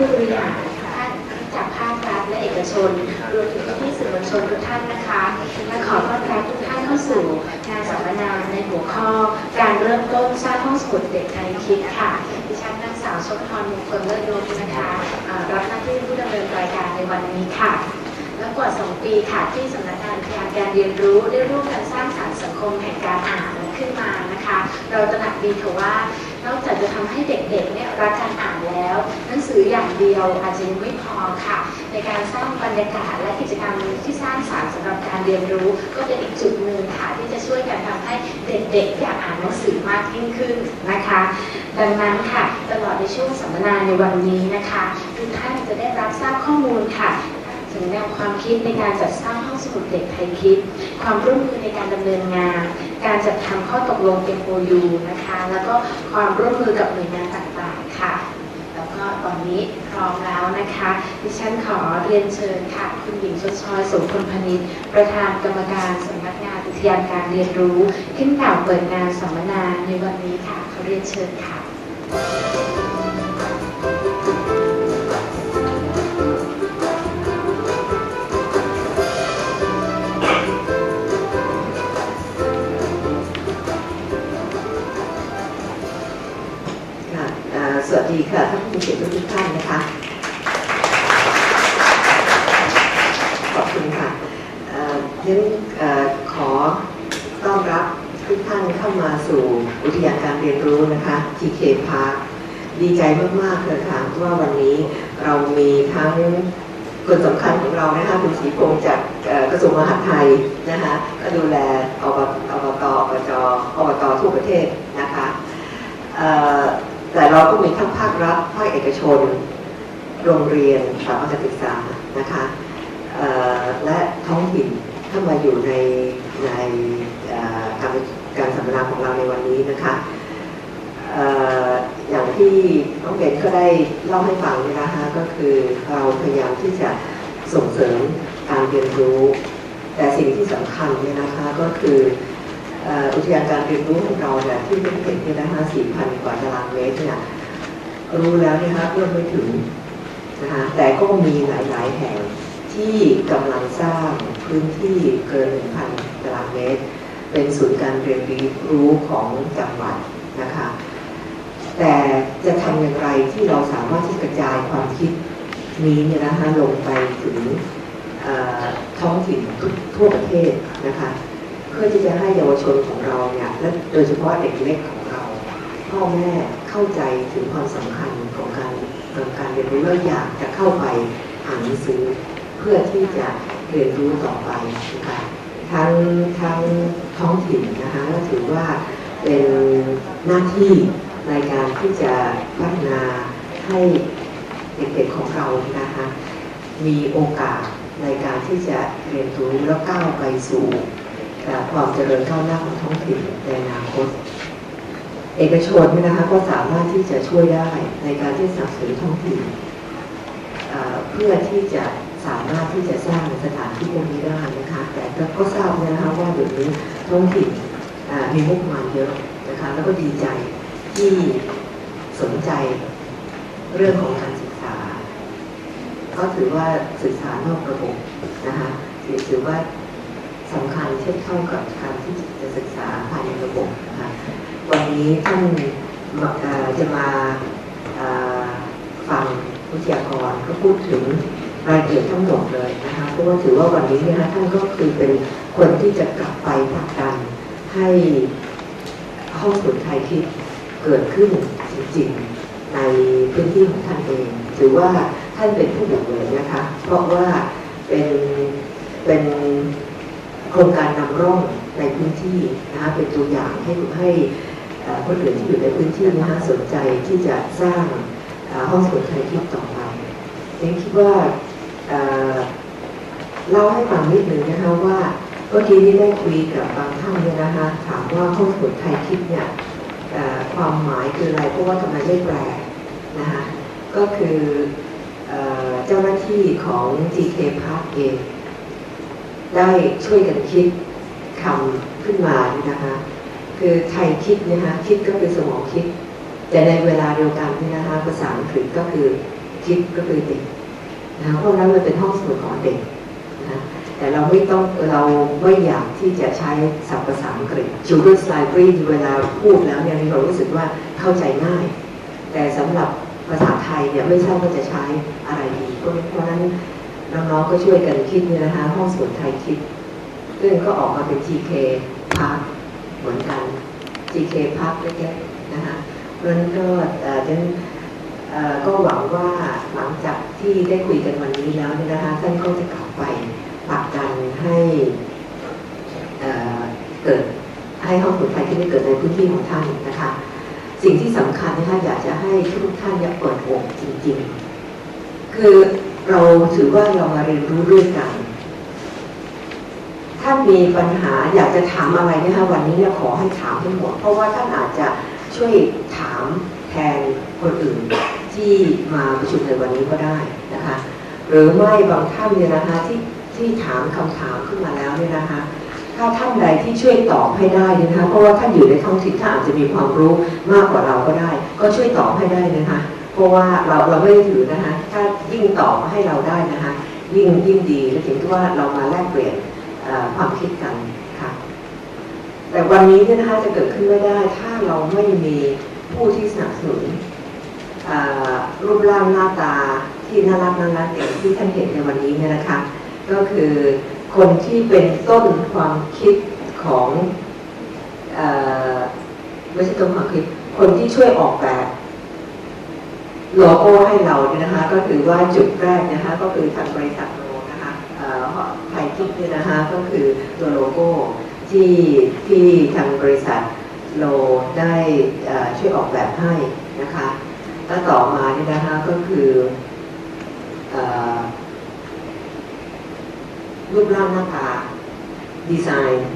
ผู้บริหารท่านจากภาครัฐและเอกชน รวมถึงพี่สื่อมวลชนทุกท่านนะคะและขอต้อนรับทุกท่านเข้าสู่งานสัมมนาในหัวข้อ การเริ่มต้นสร้างห้องสมุดเด็กไทยคิดค่ะดิฉันนางสาวชมพรมงคลเลิศยศนะคะรับหน้าที่ผู้ดำเนินรายการในวันนี้ค่ะและกว่า 2 ปีค่ะที่สำนักงานวิทยาการเรียนรู้ได้ร่วมกันสร้างสรรค์สังคมแห่งการอ่านขึ้นมานะคะ เราตระหนักดีค่ะว่า นอกจากจะทำให้เด็กๆเนี่ยรักการอ่านแล้ว หนังสืออย่างเดียวอาจจะยังไม่พอค่ะ ในการสร้างบรรยากาศและกิจกรรมที่สร้างสรรค์สำหรับการเรียนรู้ ก็เป็นอีกจุดหนึ่งค่ะที่จะช่วยกันทำให้เด็กๆอยากอ่านหนังสือมากยิ่งขึ้นนะคะ ดังนั้นค่ะตลอดในช่วงสัมมนาในวันนี้นะคะทุกท่านจะได้รับทราบข้อมูลค่ะ ถึงแนวความคิดในการจัดสร้างห้องสมุดเด็กไทยคิด ความร่วมมือในการดำเนินงาน การจัดทำข้อตกลง MOU นะคะ แล้วก็ความร่วมมือกับหน่วยงานต่างๆค่ะ แล้วก็ตอนนี้พร้อมแล้วนะคะ ดิฉันขอเรียนเชิญค่ะ คุณหญิงชดชอยสมพลพนิชประธานกรรมการสำนักงานวิทยาการเรียนรู้ ขึ้นกล่าวเปิดงานสัมมนาในวันนี้ค่ะขอเรียนเชิญค่ะค่ะ สวัสดีค่ะท่านผู้เกียรติทุกท่านนะคะ ขอบคุณค่ะเอ่อฉันเอ่อขอต้อนรับทุกท่านเข้ามาสู่อุทยานการเรียนรู้นะคะ TK Park ดีใจมากๆเลยค่ะว่าวันนี้เรามีทั้งคนสำคัญของเรานะคะคุณศรีพงษ์จากกระทรวงมหาดไทยนะคะก็ดูแลอบอบตอบจอบตทั่วประเทศนะคะ แต่เราก็มีทั้งภาครัฐภาคเอกชน โรงเรียนสถาบันการศึกษานะคะและท้องถิ่นเข้ามาอยู่ในในการการสัมมนาของเราในวันนี้นะคะอย่างที่น้องเบนก็ได้เล่าให้ฟังนะคะก็คือเราพยายามที่จะส่งเสริมการเรียนรู้ แต่สิ่งที่สำคัญเนี่ยนะคะก็คือ อุทยานการเรียนรู้ของเราเนี่ยที่เป็นเห็นเนี่ยนะคะ4,000กว่าตารางเมตรเนี่ยรู้แล้วนะคะเอื้อไม่ถึงนะคะแต่ก็มีหลาย ๆ แห่งที่กำลังสร้างพื้นที่เกิน 1,000 ตารางเมตร เป็นศูนย์การเรียนรู้ของจังหวัดนะคะ แต่จะทำอย่างไรที่เราสามารถที่กระจายความคิดนี้เนี่ยนะคะลงไปถึงท้องถิ่นทั่วประเทศนะคะ พื่อที่จะให้เยาวชนของเราเนี่ยและโดยเฉพาะเด็กเล็กของเรา พ่อแม่เข้าใจถึงความสำคัญของการของการเรียนรู้และอยากจะเข้าไปอ่านหนังสือ เพื่อที่จะเรียนรู้ต่อไปนะคะทั้งทั้งท้องถิ่นนะคะก็ถือว่าเป็นหน้าที่ในการที่จะพัฒนาให้เด็กๆของเรานะคะมีโอกาสในการที่จะเรียนรู้แล้วก้าวไปสู่ ความเจริญก้าวหน้าของท้องถิ่นในอนาคต เอกชนเนี่ยนะคะก็สามารถที่จะช่วยได้ในการที่สนับสนุนท้องถิ่นเพื่อที่จะสามารถที่จะสร้างสถานที่พวกนี้ได้นะคะ แต่ก็ทราบนะคะว่าเดี๋ยวนี้ท้องถิ่นมีงบประมาณเยอะนะคะแล้วก็ดีใจที่สนใจเรื่องของการศึกษา ก็ถือว่าศึกษานอกระบบนะคะถือว่า สำคัญเทียบเท่ากับการที่จะศึกษาภายในระบบนะคะวันนี้ท่านจะมาเอ่อฟังวิทยากรก็พูดถึงรายละเอียดทั้งหมดเลยนะคะเพราะว่าถือว่าวันนี้นะคะท่านก็คือเป็นคนที่จะกลับไปผลักดันให้ห้องสมุดไทยคิดเกิดขึ้นจริงๆในพื้นที่ของท่านเองถือว่าท่านเป็นผู้บุกเบิกนะคะ เพราะว่าเป็นเป็น โครงการนำร่องในพื้นที่นะคะเป็นตัวอย่างให้ให้คนอื่นที่อยู่ในพื้นที่นะคะสนใจที่จะสร้างห้องสมุดไทยที่ต่อไปเองคิดว่าเล่าให้ฟังนิดหนึ่งนะคะว่าเมื่อกี้นี้ได้คุยกับบางท่านเนี่ยนะคะถามว่าห้องสมุดไทยคิดเนี่ยความหมายคืออะไรเพราะว่าทำไมไม่แปลนะคะก็คือเอ่อเจ้าหน้าที่ของ GK Park เอง ได้ช่วยกันคิดคำขึ้นมานี่นะคะคือไทยคิดนะคะคิดก็คือสมองคิด แต่ในเวลาเดียวกันเนี่ยนะคะภาษาอังกฤษก็คือคิดก็คือเด็กนะคะเพราะฉะนั้นมันเป็นห้องสมุดของเด็กนะแต่เราไม่ต้องเราไม่อยากที่จะใช้ศัพท์ภาษาอังกฤษ Children's Library เวลาพูดแล้วเนี่ยเรารู้สึกว่าเข้าใจง่าย แต่สำหรับภาษาไทยเนี่ยไม่ทราบว่าจะใช้อะไรดีเพราะเพราะฉะนั้น น้องๆก็ช่วยกันคิดเนี่ยนะคะห้องสมุดไทยคิด ซึ่งก็ออกมาเป็น GK Park เหมือนกัน GK Park เล็กๆนะคะเพราะฉะนั้นก็ฉันก็หวังว่าหลังจากที่ได้คุยกันวันนี้แล้วเนี่ยนะคะท่านก็จะกลับไปผลักดันให้เกิดให้ห้องสมุดไทยที่ได้เกิดในพื้นที่ของท่านนะคะสิ่งที่สำคัญนะคะอยากจะให้ทุกท่านเนี่ยเปิดอกจริง ๆ คือ เราถือว่าเรามาเรียนรู้ด้วยกัน ถ้ามีปัญหาอยากจะถามอะไรนะคะวันนี้เนี่ยขอให้ถามทั้งหมดเพราะว่าท่านอาจจะช่วยถามแทนคนอื่นที่มาประชุมในวันนี้ก็ได้นะคะ หรือไม่บางท่านเนี่ยนะคะที่ที่ถามคำถามขึ้นมาแล้วเนี่ยนะคะ ถ้าท่านใดที่ช่วยตอบให้ได้เนี่ยนะคะเพราะว่าท่านอยู่ในท้องถิ่นท่านอาจจะมีความรู้มากกว่าเราก็ได้ ก็ช่วยตอบให้ได้นะคะ เพราะว่าเราเราไม่ได้ถือนะคะถ้า ยิ่งตอบให้เราได้นะคะยิ่งยิ่งดีและถึงที่ว่าเรามาแลกเปลี่ยนความคิดกันค่ะแต่วันนี้เนี่ยนะคะจะเกิดขึ้นไม่ได้ ถ้าเราไม่มีผู้ที่สนับสนุนรูปร่างหน้าตาที่น่ารักน่ารักอย่างที่ท่านเห็นในวันนี้เนี่ยนะคะ ก็คือคนที่เป็นต้นความคิดของอไม่ใช่ต้นความคิดคนที่ช่วยออกแบบ โลโก้ให้เราเนี่ยนะคะก็คือว่าจุดแรกนะคะก็คือทางบริษัทโลนะคะเอ่อไทยคิดเนี่ยนะคะก็คือตัวโลโก้ที่ที่ทางบริษัทโลได้ช่วยออกแบบให้นะคะแล้วต่อมาเนี่ยนะคะก็คืออรูปร่างหน้าตาดีไซน์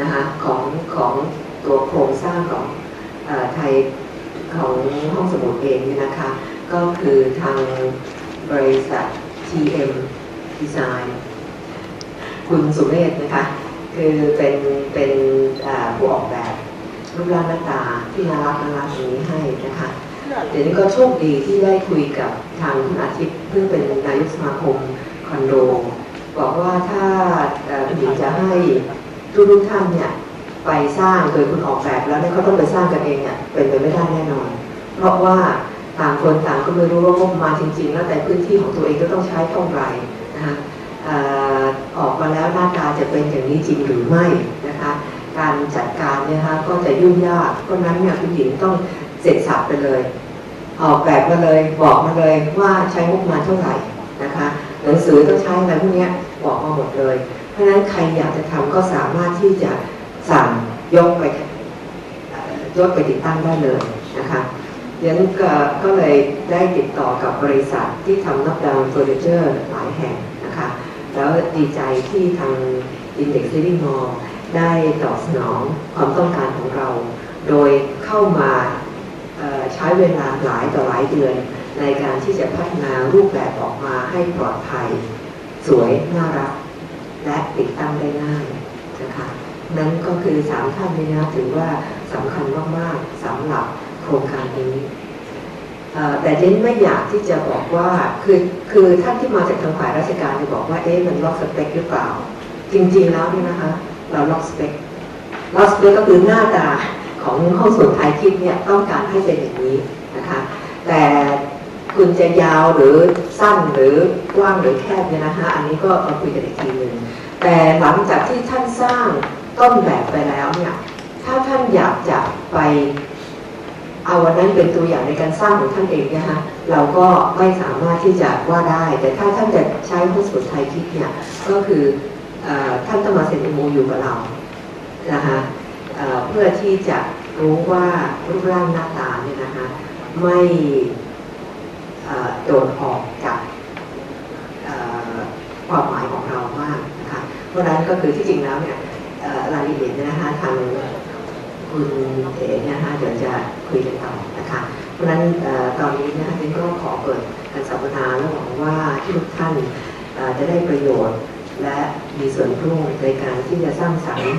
นะคะของของตัวโครงสร้างของอไทยของห้องสมุดเองเนี่ยนะคะ ก็คือทางบริษัท TM Design คุณสุเมธนะคะ คือเป็นเป็นผู้ออกแบบ รูปร่างหน้าตาที่น่ารักน่ารักอย่างนี้ให้นะคะเดี๋ยวนี้ก็โชคดีที่ได้คุยกับทางคุณอาทิตย์ซึ่งเป็นนายกสมาคมคอนโด บอกว่าถ้าคุณหญิงจะให้ทุกทุกๆท่านเนี่ยไปสร้างโดยคุณออกแบบแล้วเนี่ยเขาต้องไปสร้างกันเองเนี่ยเป็นไปไม่ได้แน่นอน เพราะว่า ต่างคนต่างก็ไม่รู้ว่างบมาจริง ๆ แล้วแต่พื้นที่ของตัวเองก็ต้องใช้เท่าไหร่นะคะออกมาแล้วหน้าตาจะเป็นอย่างนี้จริงหรือไม่นะคะการจัดการเนี่ยนะคะก็จะยุ่งยากเพราะนั้นเนี่ยคุณหญิงต้องเสร็จสับไปเลย ออกแบบมาเลยบอกมาเลยว่าใช้งบมาเท่าไหร่นะคะหนังสือต้องใช้อะไรพวกนี้บอกมาหมดเลย เพราะฉะนั้นใครอยากจะทำก็สามารถที่จะสั่งยกไปยกไปติดตั้งได้เลยนะคะ เดี๋ยวนั้นก็ก็เลยได้ติดต่อกับบริษัทที่ทำนับดาวเฟอร์นิเจอร์หลายแห่งนะคะ แล้วดีใจที่ทาง Index Living Mall ได้ตอบสนองความต้องการของเรา โดยเข้ามาใช้เวลาหลายต่อหลายเดือน ในการที่จะพัฒนารูปแบบออกมาให้ปลอดภัย สวย น่ารัก และติดตั้งได้ง่ายนะคะ นั้นก็คือสามท่านนี้นะถือว่าสำคัญมาก ๆสำหรับ โครงการนี้แต่เจนไม่อยากที่จะบอกว่าคือคือท่านที่มาจากทางฝ่ายราชการจะบอกว่าเอ๊ะมันล็อกสเปคหรือเปล่า จริง ๆ แล้วเนี่ยนะคะ เราล็อกสเปคล็อกสเปคก็คือหน้าตาของห้องสมุดไทยคิดเนี่ยต้องการให้เป็นอย่างนี้นะคะ แต่คุณจะยาวหรือสั้นหรือกว้างหรือแคบเนี่ยนะคะอันนี้ก็มาคุยกันอีกทีหนึ่งแต่หลังจากที่ท่านสร้างต้นแบบไปแล้วเนี่ยถ้าท่านอยากจะไป เอาวันนั้นเป็นตัวอย่างในการสร้างของท่านเองนะคะเราก็ไม่สามารถที่จะว่าได้ แต่ถ้าท่านจะใช้ห้องสมุดไทยคิดเนี่ยก็คืออท่านต้องมาเซ็นโมอยู่กับเรานะคะเเพื่อที่จะรู้ว่ารูปร่างหน้าตาเนี่ยนะคะไม่โดดออกจากความหมายของเรามากนะคะเพราะฉะนั้นก็คือที่จริงแล้วเนี่ยรายละเอียดเนยนะคะทางคุณเอ๋เนยนะคะเดี๋ยวจะ คุยกันต่อนะคะเพราะฉะนั้นตอนนี้นะคะฉันก็ขอเปิดการสัมมนาและหวังว่าทุกท่านจะได้ประโยชน์ และมีส่วนร่วมในการที่จะสร้างสรรค์